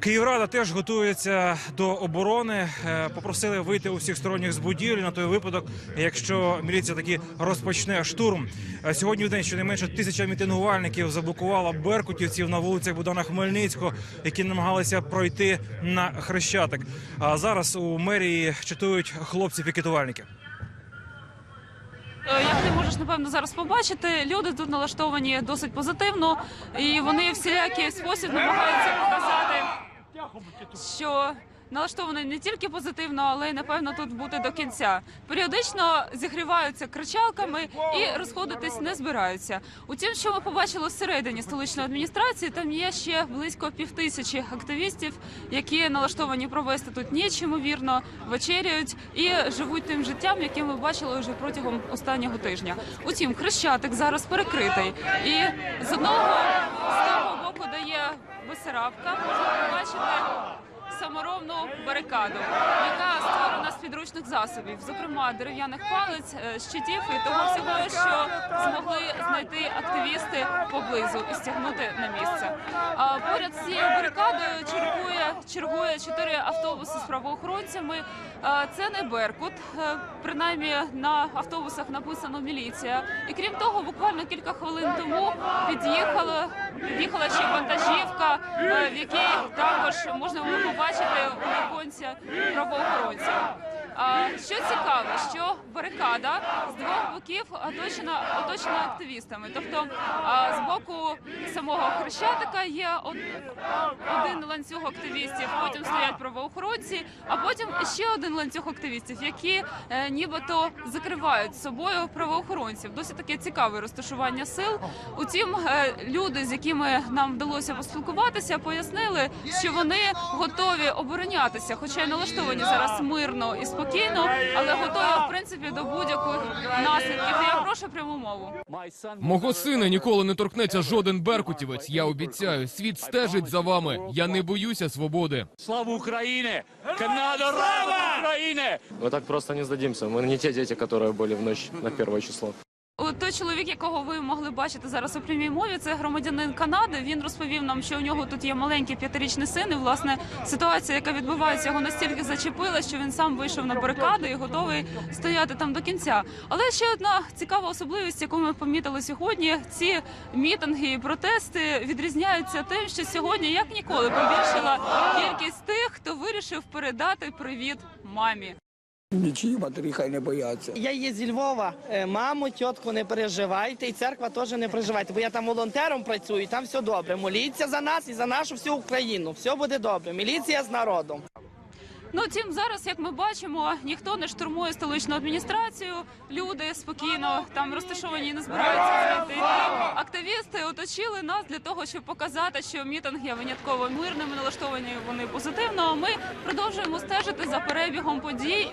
Київрада теж готується до оборони. Е, Попросили вийти усіх сторонніх з будівлі на той випадок, якщо міліція таки розпочне штурм. Е, Сьогодні в день щонайменше тисяча мітингувальників заблокувала беркутівців на вулицях Богдана Хмельницького, які намагалися пройти на хрещатик. А зараз у мерії чатують хлопці-пікетувальники. Е, Як ти можеш напевно зараз побачити, люди тут налаштовані досить позитивно, і вони всілякий спосіб намагаються показати, що налаштовані не тільки позитивно, але й напевно тут бути до кінця. Періодично зігріваються кричалками і розходитись не збираються. Утім, що ми побачили всередині столичної адміністрації, там є ще близько півтисячі активістів, які налаштовані провести тут ніч, ймовірно, вечеряють і живуть тим життям, яке ми бачили вже протягом останнього тижня. Утім, хрещатик зараз перекритий, і з одного з того боку, де є Бесарабка, можна побачити саморовну барикаду, яка створена з підручних засобів, зокрема дерев'яних палець, е, щитів і того всього, що змогли знайти активісти поблизу і стягнути на місце. А поряд з цією барикадою чергує чотири автобуси з правоохоронцями. Е, Це не Беркут, е, принаймні на автобусах написано міліція. І крім того, буквально кілька хвилин тому під'їхала під'їхала ще вантажівка, е, в якій також можна було побачити віконця правоохоронців. Що цікаво, що барикада з двох боків оточена оточена активістами. Тобто з боку самого хрещатика є один ланцюг активістів, потім стоять правоохоронці, а потім ще один ланцюг активістів, які е, нібито закривають собою правоохоронців. Досить таке цікаве розташування сил. Утім, е, люди, з якими нам вдалося поспілкуватися, пояснили, що вони готові оборонятися, хоча й налаштовані зараз мирно і спокійно, але готові в принципі до будь-яких наслідків. Я прошу пряму мову. Мого сина ніколи не торкнеться жоден беркутівець. Я обіцяю, світ стежить за вами. Я не боюся свободи. Слава Украине! Канада Слава Украине! Мы так просто не сдадимся. Мы не те дети, которые были в ночь на первое число. Той чоловік, якого ви могли бачити зараз у прямій мові, це громадянин Канади. Він розповів нам, що у нього тут є маленький п'ятирічний син. І власне ситуація, яка відбувається, його настільки зачепила, що він сам вийшов на барикаду і готовий стояти там до кінця. Але ще одна цікава особливість, яку ми помітили сьогодні: ці мітинги і протести відрізняються тим, що сьогодні, як ніколи, побільшила кількість тих, хто вирішив передати привіт мамі. Нічиї матері хай не бояться. Я є зі Львова. Е, Мамо, тітко, не переживайте, і церква теж не переживайте, бо я там волонтером працюю, і там все добре. Моліться за нас і за нашу всю Україну. Все буде добре. Міліція з народом. Ну, тим зараз, як ми бачимо, ніхто не штурмує столичну адміністрацію. Люди спокійно там розташовані і не збираються знайти. Активісти оточили нас для того, щоб показати, що мітинг є винятково мирними, налаштовані вони позитивно. А Ми продовжуємо стежити за перебігом подій.